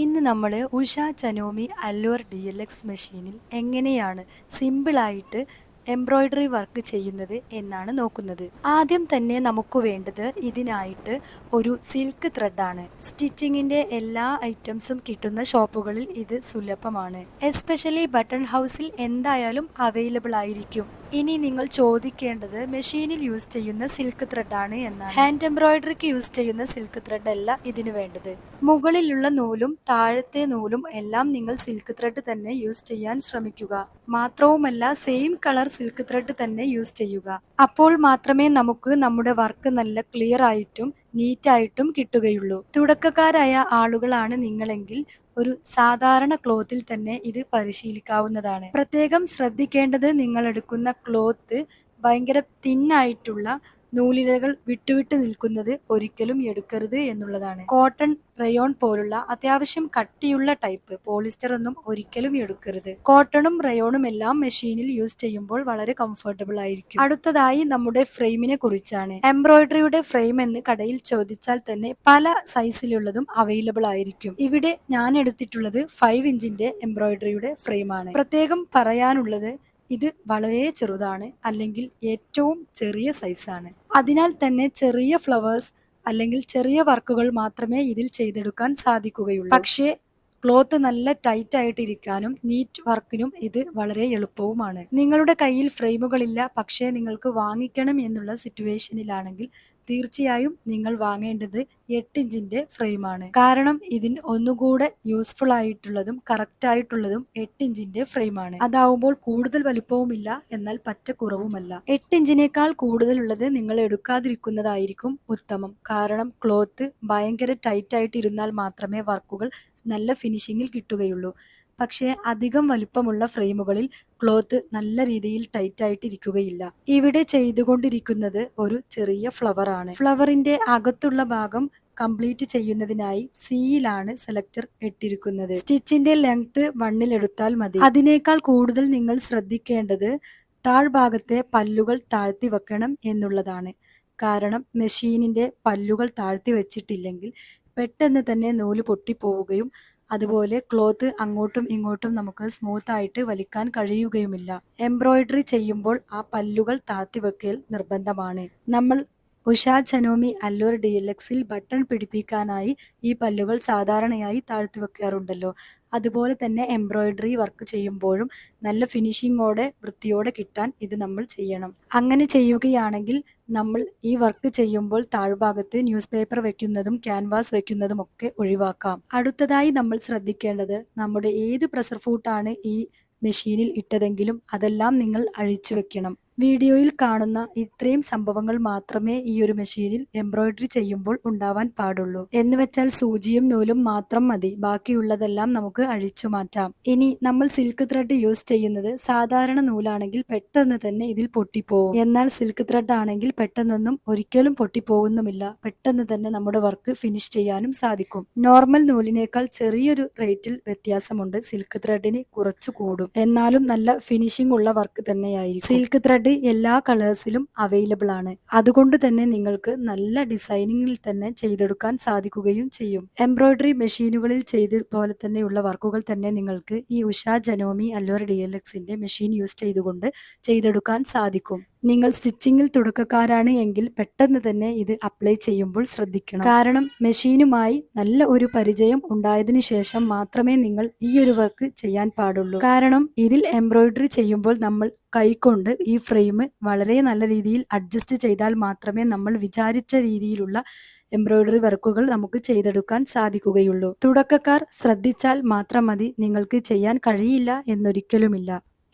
ഇന്ന് നമ്മൾ Usha Janome allure D L X മെഷീനിൽ എങ്ങനെയാണ് സിമ്പിളായിട്ട് എംബ്രോയ്ഡറി വർക്ക് ചെയ്യുന്നത് എന്നാണ് നോക്കുന്നത്. ആദ്യം തന്നെ നമുക്ക് വേണ്ടത് ഇതിനായിട്ട് ഒരു സിൽക്ക് ത്രെഡാണ് സ്റ്റിച്ചിങ്ങിന്റെ എല്ലാ ഐറ്റംസും കിട്ടുന്ന ഷോപ്പുകളിൽ ഇത് സുലഭമാണ്. എസ്പെഷ്യലി ബട്ടൺ ഹൗസിൽ എന്തായാലും അവൈലബിൾ ആയിരിക്കും. ഇനി നിങ്ങൾ ചോദിക്കേണ്ടത് മെഷീനിൽ യൂസ് ചെയ്യുന്ന സിൽക്ക് ത്രെഡാണ് എന്നാണ്. ഹാൻഡ് എംബ്രോയിഡറിക്ക് യൂസ് ചെയ്യുന്ന സിൽക്ക് ത്രെഡ് അല്ല ഇതിനു വേണ്ടത്. മുകളിലുള്ള നൂലും താഴത്തെ നൂലും എല്ലാം നിങ്ങൾ സിൽക്ക് ത്രെഡ് തന്നെ യൂസ് ചെയ്യാൻ ശ്രമിക്കുക. മാത്രവുമല്ല സെയിം കളർ സിൽക്ക് ത്രെഡ് തന്നെ യൂസ് ചെയ്യുക. അപ്പോൾ മാത്രമേ നമുക്ക് നമ്മുടെ വർക്ക് നല്ല ക്ലിയർ ആയിട്ടും നീറ്റായിട്ടും കിട്ടുകയുള്ളൂ. തുടക്കക്കാരായ ആളുകളാണ് നിങ്ങളെങ്കിൽ ഒരു സാധാരണ ക്ലോത്തിൽ തന്നെ ഇത് പരിശീലിക്കാവുന്നതാണ്. പ്രത്യേകം ശ്രദ്ധിക്കേണ്ടത് നിങ്ങൾ എടുക്കുന്ന ക്ലോത്ത് ഭയങ്കര തിന്നായിട്ടുള്ള നൂലിഴകൾ വിട്ടുവിട്ട് നിൽക്കുന്നത് ഒരിക്കലും എടുക്കരുത് എന്നുള്ളതാണ്. കോട്ടൺ റയോൺ പോലുള്ള അത്യാവശ്യം കട്ടിയുള്ള ടൈപ്പ് പോളിസ്റ്റർ ഒന്നും ഒരിക്കലും എടുക്കരുത്. കോട്ടണും റയോണും എല്ലാം മെഷീനിൽ യൂസ് ചെയ്യുമ്പോൾ വളരെ കംഫർട്ടബിൾ ആയിരിക്കും. അടുത്തതായി നമ്മുടെ ഫ്രെയിമിനെ കുറിച്ചാണ്. എംബ്രോയിഡറിയുടെ ഫ്രെയിം എന്ന് കടയിൽ ചോദിച്ചാൽ തന്നെ പല സൈസിലുള്ളതും അവൈലബിൾ ആയിരിക്കും. ഇവിടെ ഞാൻ എടുത്തിട്ടുള്ളത് ഫൈവ് ഇഞ്ചിന്റെ എംബ്രോയിഡറിയുടെ ഫ്രെയിമാണ് പ്രത്യേകം പറയാനുള്ളത് ഇത് വളരെ ചെറുതാണ് അല്ലെങ്കിൽ ഏറ്റവും ചെറിയ സൈസാണ് അതിനാൽ തന്നെ ചെറിയ ഫ്ലവേഴ്സ് അല്ലെങ്കിൽ ചെറിയ വർക്കുകൾ മാത്രമേ ഇതിൽ ചെയ്തെടുക്കാൻ സാധിക്കുകയുള്ളൂ. പക്ഷേ ക്ലോത്ത് നല്ല ടൈറ്റ് ആയിട്ടിരിക്കാനും നീറ്റ് വർക്കിനും ഇത് വളരെ എളുപ്പവുമാണ്. നിങ്ങളുടെ കയ്യിൽ ഫ്രെയിമുകളില്ല പക്ഷേ നിങ്ങൾക്ക് വാങ്ങിക്കണം എന്നുള്ള സിറ്റുവേഷനിലാണെങ്കിൽ തീർച്ചയായും നിങ്ങൾ വാങ്ങേണ്ടത് എട്ട് ഇഞ്ചിന്റെ ഫ്രെയിമാണ്. കാരണം ഇതിന് ഒന്നുകൂടെ യൂസ്ഫുൾ ആയിട്ടുള്ളതും കറക്റ്റ് ആയിട്ടുള്ളതും എട്ട് ഇഞ്ചിന്റെ ഫ്രെയിമാണ്. അതാവുമ്പോൾ കൂടുതൽ വലിപ്പവുമില്ല എന്നാൽ പറ്റ കുറവുമല്ല എട്ട് ഇഞ്ചിനേക്കാൾ കൂടുതലുള്ളത് നിങ്ങൾ എടുക്കാതിരിക്കുന്നതായിരിക്കും ഉത്തമം. കാരണം ക്ലോത്ത് ഭയങ്കര ടൈറ്റ് ആയിട്ട് ഇരുന്നാൽ മാത്രമേ വർക്കുകൾ നല്ല ഫിനിഷിങ്ങിൽ കിട്ടുകയുള്ളൂ. പക്ഷേ അധികം വലിപ്പമുള്ള ഫ്രെയിമുകളിൽ ക്ലോത്ത് നല്ല രീതിയിൽ ടൈറ്റ് ആയിട്ടിരിക്കുകയില്ല. ഇവിടെ ചെയ്തുകൊണ്ടിരിക്കുന്നത് ഒരു ചെറിയ ഫ്ലവർ ആണ്. ഫ്ലവറിന്റെ അകത്തുള്ള ഭാഗം കംപ്ലീറ്റ് ചെയ്യുന്നതിനായി സിയിലാണ് സെലക്ടർ ഇട്ടിരിക്കുന്നത്. സ്റ്റിച്ചിന്റെ ലെങ്ത് വണ്ണിൽ എടുത്താൽ മതി. അതിനേക്കാൾ കൂടുതൽ നിങ്ങൾ ശ്രദ്ധിക്കേണ്ടത് താഴ്ഭാഗത്തെ പല്ലുകൾ താഴ്ത്തി വെക്കണം എന്നുള്ളതാണ്. കാരണം മെഷീനിന്റെ പല്ലുകൾ താഴ്ത്തി വെച്ചിട്ടില്ലെങ്കിൽ പെട്ടെന്ന് തന്നെ നൂൽ പൊട്ടിപ്പോവുകയും അതുപോലെ ക്ലോത്ത് അങ്ങോട്ടും ഇങ്ങോട്ടും നമുക്ക് സ്മൂത്ത് ആയിട്ട് വലിക്കാൻ കഴിയുകയുമില്ല. എംബ്രോയിഡറി ചെയ്യുമ്പോൾ ആ പല്ലുകൾ താത്തി വെക്കൽ നിർബന്ധമാണ്. നമ്മൾ Usha Janome allure D L എക്സിൽ ബട്ടൺ പിടിപ്പിക്കാനായി ഈ പല്ലുകൾ സാധാരണയായി താഴ്ത്തി വെക്കാറുണ്ടല്ലോ അതുപോലെ തന്നെ എംബ്രോയിഡറി വർക്ക് ചെയ്യുമ്പോഴും നല്ല ഫിനിഷിങ്ങോടെ വൃത്തിയോടെ കിട്ടാൻ ഇത് നമ്മൾ ചെയ്യണം. അങ്ങനെ ചെയ്യുകയാണെങ്കിൽ നമ്മൾ ഈ വർക്ക് ചെയ്യുമ്പോൾ താഴ്ഭാഗത്ത് ന്യൂസ് പേപ്പർ വെക്കുന്നതും ക്യാൻവാസ് വെക്കുന്നതും ഒക്കെ ഒഴിവാക്കാം. അടുത്തതായി നമ്മൾ ശ്രദ്ധിക്കേണ്ടത് നമ്മുടെ ഏത് പ്രസർ ഫൂട്ടാണ് ഈ മെഷീനിൽ ഇട്ടതെങ്കിലും അതെല്ലാം നിങ്ങൾ അഴിച്ചു വെക്കണം വീഡിയോയിൽ കാണുന്ന ഇത്രയും സംഭവങ്ങൾ മാത്രമേ ഈ ഒരു മെഷീനിൽ എംബ്രോയിഡറി ചെയ്യുമ്പോൾ ഉണ്ടാവാൻ പാടുള്ളൂ. എന്ന് വെച്ചാൽ സൂചിയും നൂലും മാത്രം മതി. ബാക്കിയുള്ളതെല്ലാം നമുക്ക് അഴിച്ചു മാറ്റാം. ഇനി നമ്മൾ സിൽക്ക് ത്രെഡ് യൂസ് ചെയ്യുന്നത് സാധാരണ നൂലാണെങ്കിൽ പെട്ടെന്ന് തന്നെ ഇതിൽ പൊട്ടിപ്പോവും. എന്നാൽ സിൽക്ക് ത്രെഡ് ആണെങ്കിൽ പെട്ടെന്നൊന്നും ഒരിക്കലും പൊട്ടിപ്പോകുന്നുമില്ല പെട്ടെന്ന് തന്നെ നമ്മുടെ വർക്ക് ഫിനിഷ് ചെയ്യാനും സാധിക്കും. നോർമൽ നൂലിനേക്കാൾ ചെറിയൊരു റേറ്റിൽ വ്യത്യാസമുണ്ട്. സിൽക്ക് ത്രെഡിന് കുറച്ചു കൂടും. എന്നാലും നല്ല ഫിനിഷിംഗ് ഉള്ള വർക്ക് തന്നെയായിരിക്കും. സിൽക്ക് ത്രെഡ് എല്ലാ കളേഴ്സിലും അവൈലബിൾ ആണ്. അതുകൊണ്ട് തന്നെ നിങ്ങൾക്ക് നല്ല ഡിസൈനിങ്ങിൽ തന്നെ ചെയ്തെടുക്കാൻ സാധിക്കുകയും ചെയ്യും. എംബ്രോയിഡറി മെഷീനുകളിൽ ചെയ്ത പോലെ തന്നെയുള്ള വർക്കുകൾ തന്നെ നിങ്ങൾക്ക് ഈ Usha Janome allure D L എക്സിന്റെ മെഷീൻ യൂസ് ചെയ്തുകൊണ്ട് ചെയ്തെടുക്കാൻ സാധിക്കും. നിങ്ങൾ സ്റ്റിച്ചിങ്ങിൽ തുടക്കക്കാരാണ് എങ്കിൽ പെട്ടെന്ന് തന്നെ ഇത് അപ്ലൈ ചെയ്യുമ്പോൾ ശ്രദ്ധിക്കണം. കാരണം മെഷീനുമായി നല്ല ഒരു പരിചയം ഉണ്ടായതിനു ശേഷം മാത്രമേ നിങ്ങൾ ഈ ഒരു വർക്ക് ചെയ്യാൻ പാടുള്ളൂ. കാരണം ഇതിൽ എംബ്രോയിഡറി ചെയ്യുമ്പോൾ നമ്മൾ കൈകൊണ്ട് ഈ ഫ്രെയിം വളരെ നല്ല രീതിയിൽ അഡ്ജസ്റ്റ് ചെയ്താൽ മാത്രമേ നമ്മൾ വിചാരിച്ച രീതിയിലുള്ള എംബ്രോയിഡറി വർക്കുകൾ നമുക്ക് ചെയ്തെടുക്കാൻ സാധിക്കുകയുള്ളൂ. തുടക്കക്കാർ ശ്രദ്ധിച്ചാൽ മാത്രം മതി നിങ്ങൾക്ക് ചെയ്യാൻ കഴിയില്ല എന്നൊരിക്കലുമില്ല.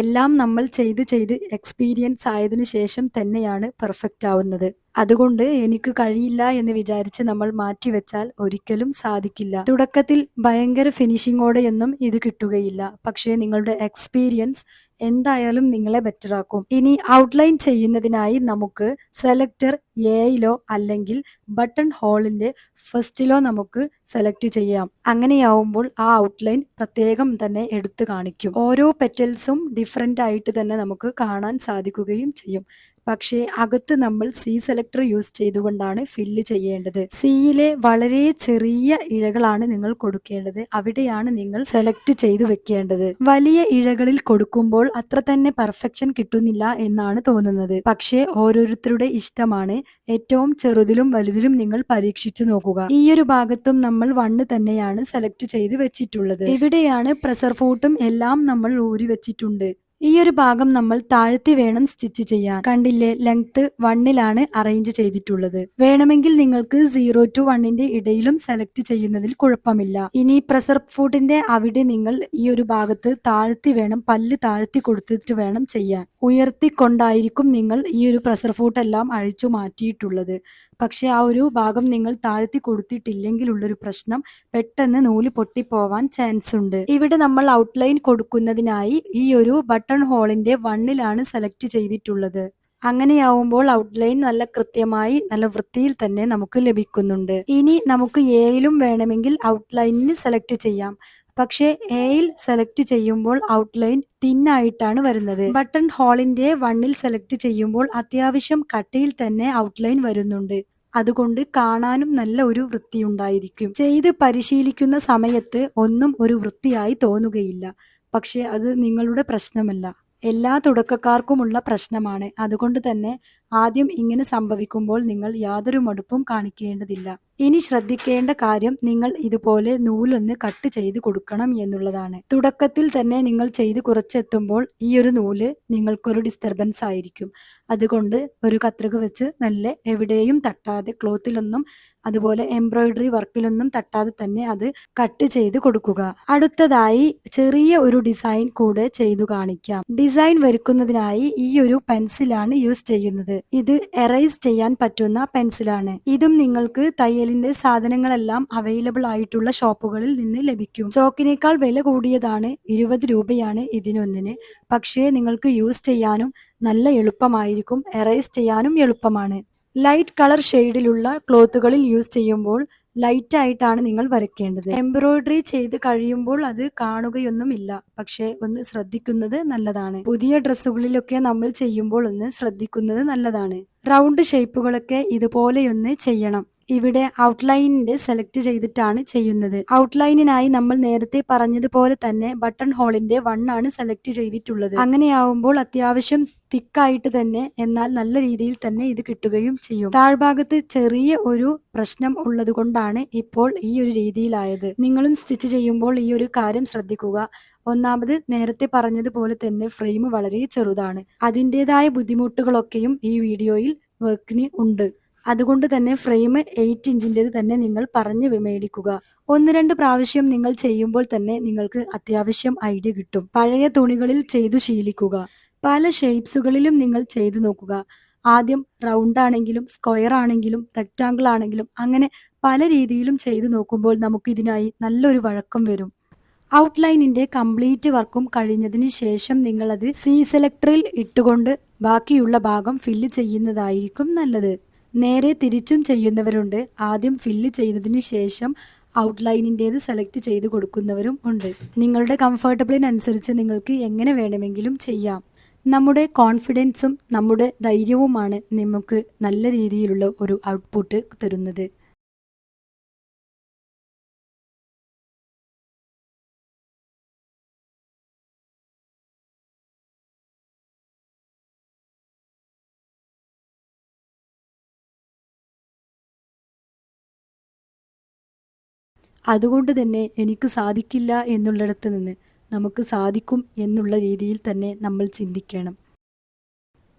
എല്ലാം നമ്മൾ ചെയ്ത് ചെയ്ത് എക്സ്പീരിയൻസ് ആയതിനു ശേഷം തന്നെയാണ് പെർഫെക്റ്റ് ആവുന്നത്. അതുകൊണ്ട് എനിക്ക് കഴിയില്ല എന്ന് വിചാരിച്ച് നമ്മൾ മാറ്റിവെച്ചാൽ ഒരിക്കലും സാധിക്കില്ല. തുടക്കത്തിൽ ഭയങ്കര ഫിനിഷിങ്ങോടെയൊന്നും ഇത് കിട്ടുകയില്ല. പക്ഷേ നിങ്ങളുടെ എക്സ്പീരിയൻസ് എന്തായാലും നിങ്ങളെ ബെറ്റർ ആക്കും. ഇനി ഔട്ട്ലൈൻ ചെയ്യുന്നതിനായി നമുക്ക് സെലക്ടർ എയിലോ അല്ലെങ്കിൽ ബട്ടൺ ഹോളിന്റെ ഫസ്റ്റിലോ നമുക്ക് സെലക്ട് ചെയ്യാം. അങ്ങനെയാവുമ്പോൾ ആ ഔട്ട്ലൈൻ പ്രത്യേകം തന്നെ എടുത്തു കാണിക്കും. ഓരോ പെറ്റൽസും ഡിഫറെന്റ് ആയിട്ട് തന്നെ നമുക്ക് കാണാൻ സാധിക്കുകയും ചെയ്യും. പക്ഷേ അകത്ത് നമ്മൾ സി സെലക്ടർ യൂസ് ചെയ്തുകൊണ്ടാണ് ഫില്ല് ചെയ്യേണ്ടത്. സിയിലെ വളരെ ചെറിയ ഇഴകളാണ് നിങ്ങൾ കൊടുക്കേണ്ടത്. അവിടെയാണ് നിങ്ങൾ സെലക്ട് ചെയ്തു വെക്കേണ്ടത്. വലിയ ഇഴകളിൽ കൊടുക്കുമ്പോൾ അത്ര തന്നെ പെർഫെക്ഷൻ കിട്ടുന്നില്ല എന്നാണ് തോന്നുന്നത്. പക്ഷേ ഓരോരുത്തരുടെ ഇഷ്ടമാണ്. ഏറ്റവും ചെറുതിലും വലുതിലും നിങ്ങൾ പരീക്ഷിച്ചു നോക്കുക. ഈയൊരു ഭാഗത്തും നമ്മൾ വണ്ണ് തന്നെയാണ് സെലക്ട് ചെയ്ത് വെച്ചിട്ടുള്ളത്. ഇവിടെയാണ് പ്രസർ ഫൂട്ടും എല്ലാം നമ്മൾ ഊരി വെച്ചിട്ടുണ്ട്. ഈ ഒരു ഭാഗം നമ്മൾ താഴ്ത്തി വേണം സ്റ്റിച്ച് ചെയ്യാൻ. കണ്ടില്ലേ ലെങ്ത് വണ്ണിലാണ് അറേഞ്ച് ചെയ്തിട്ടുള്ളത്. വേണമെങ്കിൽ നിങ്ങൾക്ക് സീറോ ടു വണ്ണിന്റെ ഇടയിലും സെലക്ട് ചെയ്യുന്നതിൽ കുഴപ്പമില്ല. ഇനി പ്രസർ ഫുഡിന്റെ അവിടെ നിങ്ങൾ ഈ ഒരു ഭാഗത്ത് താഴ്ത്തി വേണം പല്ല് താഴ്ത്തി കൊടുത്തിട്ട് വേണം ചെയ്യാൻ. ഉയർത്തിക്കൊണ്ടായിരിക്കും നിങ്ങൾ ഈ ഒരു പ്രസർ ഫുഡ് എല്ലാം അഴിച്ചു മാറ്റിയിട്ടുള്ളത്. പക്ഷെ ആ ഒരു ഭാഗം നിങ്ങൾ താഴ്ത്തി കൊടുത്തിട്ടില്ലെങ്കിൽ ഉള്ളൊരു പ്രശ്നം പെട്ടെന്ന് നൂൽ പൊട്ടിപ്പോവാൻ ചാൻസ് ഉണ്ട്. ഇവിടെ നമ്മൾ ഔട്ട്ലൈൻ കൊടുക്കുന്നതിനായി ഈ ഒരു ബട്ടൺ ഹോളിന്റെ വണ്ണിലാണ് സെലക്ട് ചെയ്തിട്ടുള്ളത്. അങ്ങനെയാവുമ്പോൾ ഔട്ട്ലൈൻ നല്ല കൃത്യമായി നല്ല വൃത്തിയിൽ തന്നെ നമുക്ക് ലഭിക്കുന്നുണ്ട്. ഇനി നമുക്ക് എയിലും വേണമെങ്കിൽ ഔട്ട്ലൈനിന് സെലക്ട് ചെയ്യാം. പക്ഷേ എയിൽ സെലക്ട് ചെയ്യുമ്പോൾ ഔട്ട്ലൈൻ തിന്നായിട്ടാണ് വരുന്നത്. ബട്ടൺ ഹോളിന്റെ വണ്ണിൽ സെലക്ട് ചെയ്യുമ്പോൾ അത്യാവശ്യം കട്ടിയിൽ തന്നെ ഔട്ട്ലൈൻ വരുന്നുണ്ട്. അതുകൊണ്ട് കാണാനും നല്ല ഒരു വൃത്തിയുണ്ടായിരിക്കും. ചെയ്ത് പരിശീലിക്കുന്ന സമയത്ത് ഒന്നും ഒരു വൃത്തിയായി തോന്നുകയില്ല. പക്ഷെ അത് നിങ്ങളുടെ പ്രശ്നമല്ല. എല്ലാ തുടക്കക്കാർക്കുമുള്ള പ്രശ്നമാണ്. അതുകൊണ്ട് തന്നെ ആദ്യം ഇങ്ങനെ സംഭവിക്കുമ്പോൾ നിങ്ങൾ യാതൊരു മടുപ്പും കാണിക്കേണ്ടതില്ല. ഇനി ശ്രദ്ധിക്കേണ്ട കാര്യം നിങ്ങൾ ഇതുപോലെ നൂലൊന്ന് കട്ട് ചെയ്ത് കൊടുക്കണം എന്നുള്ളതാണ്. തുടക്കത്തിൽ തന്നെ നിങ്ങൾ ചെയ്ത് കുറച്ചെത്തുമ്പോൾ ഈ ഒരു നൂൽ നിങ്ങൾക്കൊരു ഡിസ്റ്റർബൻസ് ആയിരിക്കും. അതുകൊണ്ട് ഒരു കത്രിക വെച്ച് നല്ല എവിടെയും തട്ടാതെ ക്ലോത്തിലൊന്നും അതുപോലെ എംബ്രോയിഡറി വർക്കിലൊന്നും തട്ടാതെ തന്നെ അത് കട്ട് ചെയ്ത് കൊടുക്കുക. അടുത്തതായി ചെറിയ ഒരു ഡിസൈൻ കൂടെ ചെയ്തു കാണിക്കാം. ഡിസൈൻ വരുക്കുന്നതിനായി ഈ ഒരു പെൻസിലാണ് യൂസ് ചെയ്യുന്നത്. ഇത് എറൈസ് ചെയ്യാൻ പറ്റുന്ന പെൻസിലാണ് ഇതും നിങ്ങൾക്ക് തയ്യലിന്റെ സാധനങ്ങളെല്ലാം അവൈലബിൾ ആയിട്ടുള്ള ഷോപ്പുകളിൽ നിന്ന് ലഭിക്കും. ചോക്കിനേക്കാൾ വില കൂടിയതാണ് ഇരുപത് രൂപയാണ് ഇതിനൊന്നിന്. പക്ഷേ നിങ്ങൾക്ക് യൂസ് ചെയ്യാനും നല്ല എളുപ്പമായിരിക്കും എറൈസ് ചെയ്യാനും എളുപ്പമാണ്. ലൈറ്റ് കളർ ഷെയ്ഡിലുള്ള ക്ലോത്തുകളിൽ യൂസ് ചെയ്യുമ്പോൾ ലൈറ്റ് ആയിട്ടാണ് നിങ്ങൾ വരയ്ക്കേണ്ടത്. എംബ്രോയിഡറി ചെയ്ത് കഴിയുമ്പോൾ അത് കാണുകയൊന്നുമില്ല. പക്ഷേ ഒന്ന് ശ്രദ്ധിക്കുന്നത് നല്ലതാണ്. പുതിയ ഡ്രസ്സുകളിലൊക്കെ നമ്മൾ ചെയ്യുമ്പോൾ ഒന്ന് ശ്രദ്ധിക്കുന്നത് നല്ലതാണ്. റൗണ്ട് ഷേപ്പുകളൊക്കെ ഇതുപോലെയൊന്ന് ചെയ്യണം. ഇവിടെ ഔട്ട്ലൈനിന്റെ സെലക്ട് ചെയ്തിട്ടാണ് ചെയ്യുന്നത്. ഔട്ട്ലൈനിനായി നമ്മൾ നേരത്തെ പറഞ്ഞതുപോലെ തന്നെ ബട്ടൺ ഹോളിന്റെ വൺ ആണ് സെലക്ട് ചെയ്തിട്ടുള്ളത്. അങ്ങനെയാവുമ്പോൾ അത്യാവശ്യം തിക്കായിട്ട് തന്നെ എന്നാൽ നല്ല രീതിയിൽ തന്നെ ഇത് കിട്ടുകയും ചെയ്യും. താഴ്ഭാഗത്ത് ചെറിയ ഒരു പ്രശ്നം ഉള്ളത് കൊണ്ടാണ് ഇപ്പോൾ ഈ ഒരു രീതിയിലായത്. നിങ്ങളും സ്റ്റിച്ച് ചെയ്യുമ്പോൾ ഈ ഒരു കാര്യം ശ്രദ്ധിക്കുക. ഒന്നാമത് നേരത്തെ പറഞ്ഞതുപോലെ തന്നെ ഫ്രെയിം വളരെ ചെറുതാണ്. അതിന്റെതായ ബുദ്ധിമുട്ടുകളൊക്കെയും ഈ വീഡിയോയിൽ വർക്കിന് ഉണ്ട്. അതുകൊണ്ട് തന്നെ ഫ്രെയിം എയ്റ്റ് ഇഞ്ചിന്റെത് തന്നെ നിങ്ങൾ പറഞ്ഞ് മേടിക്കുക ഒന്ന് രണ്ട് പ്രാവശ്യം നിങ്ങൾ ചെയ്യുമ്പോൾ തന്നെ നിങ്ങൾക്ക് അത്യാവശ്യം ഐഡിയ കിട്ടും. പഴയ തുണികളിൽ ചെയ്തു ശീലിക്കുക. പല ഷേപ്സുകളിലും നിങ്ങൾ ചെയ്തു നോക്കുക. ആദ്യം റൗണ്ട് ആണെങ്കിലും സ്ക്വയർ ആണെങ്കിലും റെക്റ്റാങ്കിൾ ആണെങ്കിലും അങ്ങനെ പല രീതിയിലും ചെയ്തു നോക്കുമ്പോൾ നമുക്ക് ഇതിനായി നല്ലൊരു വഴക്കം വരും. ഔട്ട്ലൈനിന്റെ കംപ്ലീറ്റ് വർക്കും കഴിഞ്ഞതിന് ശേഷം നിങ്ങളത് സി സെലക്ടറിൽ ഇട്ടുകൊണ്ട് ബാക്കിയുള്ള ഭാഗം ഫില്ല് ചെയ്യുന്നതായിരിക്കും നല്ലത്. നേരെ തിരിച്ചും ചെയ്യുന്നവരുണ്ട്. ആദ്യം ഫില്ല് ചെയ്തതിന് ശേഷം ഔട്ട്ലൈനിന്റേത് സെലക്ട് ചെയ്ത് കൊടുക്കുന്നവരും ഉണ്ട്. നിങ്ങളുടെ കംഫർട്ടബിളിനനുസരിച്ച് നിങ്ങൾക്ക് എങ്ങനെ വേണമെങ്കിലും ചെയ്യാം. നമ്മുടെ കോൺഫിഡൻസും നമ്മുടെ ധൈര്യവുമാണ് നമുക്ക് നല്ല രീതിയിലുള്ള ഒരു ഔട്ട്പുട്ട് തരുന്നത്. അതുകൊണ്ട് തന്നെ എനിക്ക് സാധിക്കില്ല എന്നുള്ളിടത്ത് നിന്ന് നമുക്ക് സാധിക്കും എന്നുള്ള രീതിയിൽ തന്നെ നമ്മൾ ചിന്തിക്കണം.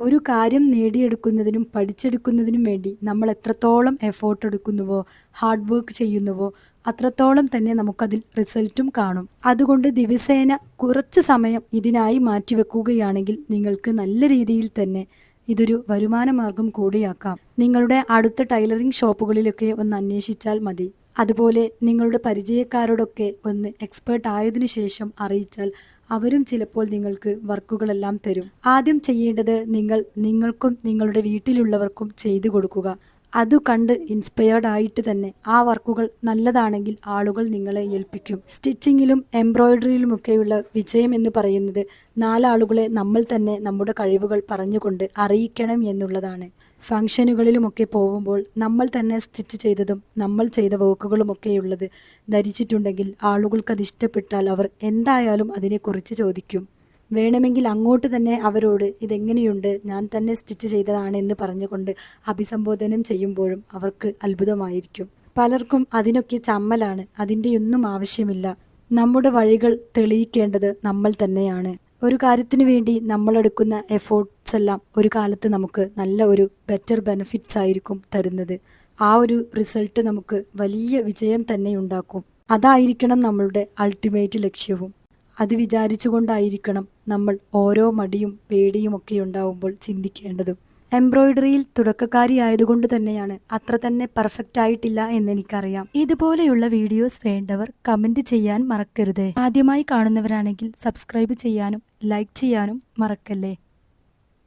ഒരു കാര്യം നേടിയെടുക്കുന്നതിനും പഠിച്ചെടുക്കുന്നതിനും വേണ്ടി നമ്മൾ എത്രത്തോളം എഫോർട്ട് എടുക്കുന്നുവോ ഹാർഡ് വർക്ക് ചെയ്യുന്നുവോ അത്രത്തോളം തന്നെ നമുക്കതിൽ റിസൾട്ടും കാണും. അതുകൊണ്ട് ദിവസേന കുറച്ച് സമയം ഇതിനായി മാറ്റിവെക്കുകയാണെങ്കിൽ നിങ്ങൾക്ക് നല്ല രീതിയിൽ തന്നെ ഇതൊരു വരുമാന മാർഗം കൂടിയാക്കാം. നിങ്ങളുടെ അടുത്ത ടൈലറിംഗ് ഷോപ്പുകളിലൊക്കെ ഒന്ന് അന്വേഷിച്ചാൽ മതി. അതുപോലെ നിങ്ങളുടെ പരിചയക്കാരോടൊക്കെ ഒന്ന് എക്സ്പേർട്ട് ആയതിനു ശേഷം അറിയിച്ചാൽ അവരും ചിലപ്പോൾ നിങ്ങൾക്ക് വർക്കുകളെല്ലാം തരും. ആദ്യം ചെയ്യേണ്ടത് നിങ്ങൾ നിങ്ങൾക്കും നിങ്ങളുടെ വീട്ടിലുള്ളവർക്കും ചെയ്തു കൊടുക്കുക. അത് കണ്ട് ഇൻസ്പയർഡ് ആയിട്ട് തന്നെ ആ വർക്കുകൾ നല്ലതാണെങ്കിൽ ആളുകൾ നിങ്ങളെ ഏൽപ്പിക്കും. സ്റ്റിച്ചിങ്ങിലും എംബ്രോയിഡറിയിലുമൊക്കെയുള്ള വിജയം എന്ന് പറയുന്നത് നാലാളുകളെ നമ്മൾ തന്നെ നമ്മുടെ കഴിവുകൾ പറഞ്ഞുകൊണ്ട് അറിയിക്കണം എന്നുള്ളതാണ്. ഫംഗ്ഷനുകളിലുമൊക്കെ പോകുമ്പോൾ നമ്മൾ തന്നെ സ്റ്റിച്ച് ചെയ്തതും നമ്മൾ ചെയ്ത വർക്കുകളുമൊക്കെയുള്ളത് ധരിച്ചിട്ടുണ്ടെങ്കിൽ ആളുകൾക്കത് ഇഷ്ടപ്പെട്ടാൽ അവർ എന്തായാലും അതിനെക്കുറിച്ച് ചോദിക്കും. വേണമെങ്കിൽ അങ്ങോട്ട് തന്നെ അവരോട് ഇതെങ്ങനെയുണ്ട്? ഞാൻ തന്നെ സ്റ്റിച്ച് ചെയ്തതാണ് എന്ന് പറഞ്ഞുകൊണ്ട് അഭിസംബോധനം ചെയ്യുമ്പോഴും അവർക്ക് അത്ഭുതമായിരിക്കും. പലർക്കും അതിനൊക്കെ ചമ്മലാണ് അതിന്റെയൊന്നും ആവശ്യമില്ല. നമ്മുടെ വഴികൾ തെളിയിക്കേണ്ടത് നമ്മൾ തന്നെയാണ്. ഒരു കാര്യത്തിന് വേണ്ടി നമ്മളെടുക്കുന്ന എഫോർട്ട്സ് എല്ലാം ഒരു കാലത്ത് നമുക്ക് നല്ല ഒരു ബെറ്റർ ബെനിഫിറ്റ്സ് ആയിരിക്കും തരുന്നത്. ആ ഒരു റിസൾട്ട് നമുക്ക് വലിയ വിജയം തന്നെ ഉണ്ടാക്കും. അതായിരിക്കണം നമ്മളുടെ അൾട്ടിമേറ്റ് ലക്ഷ്യവും. അത് വിചാരിച്ചുകൊണ്ടായിരിക്കണം നമ്മൾ ഓരോ മടിയും പേടിയും ഒക്കെ ഉണ്ടാവുമ്പോൾ ചിന്തിക്കേണ്ടത്. എംബ്രോയിഡറിയിൽ തുടക്കക്കാരി ആയതുകൊണ്ട് തന്നെയാണ് അത്ര തന്നെ പെർഫെക്റ്റ് ആയിട്ടില്ല എന്നെനിക്കറിയാം. ഇതുപോലെയുള്ള വീഡിയോസ് വേണ്ടവർ കമന്റ് ചെയ്യാൻ മറക്കരുത്. ആദ്യമായി കാണുന്നവരാണെങ്കിൽ സബ്സ്ക്രൈബ് ചെയ്യാനും ലൈക്ക് ചെയ്യാനും മറക്കല്ലേ?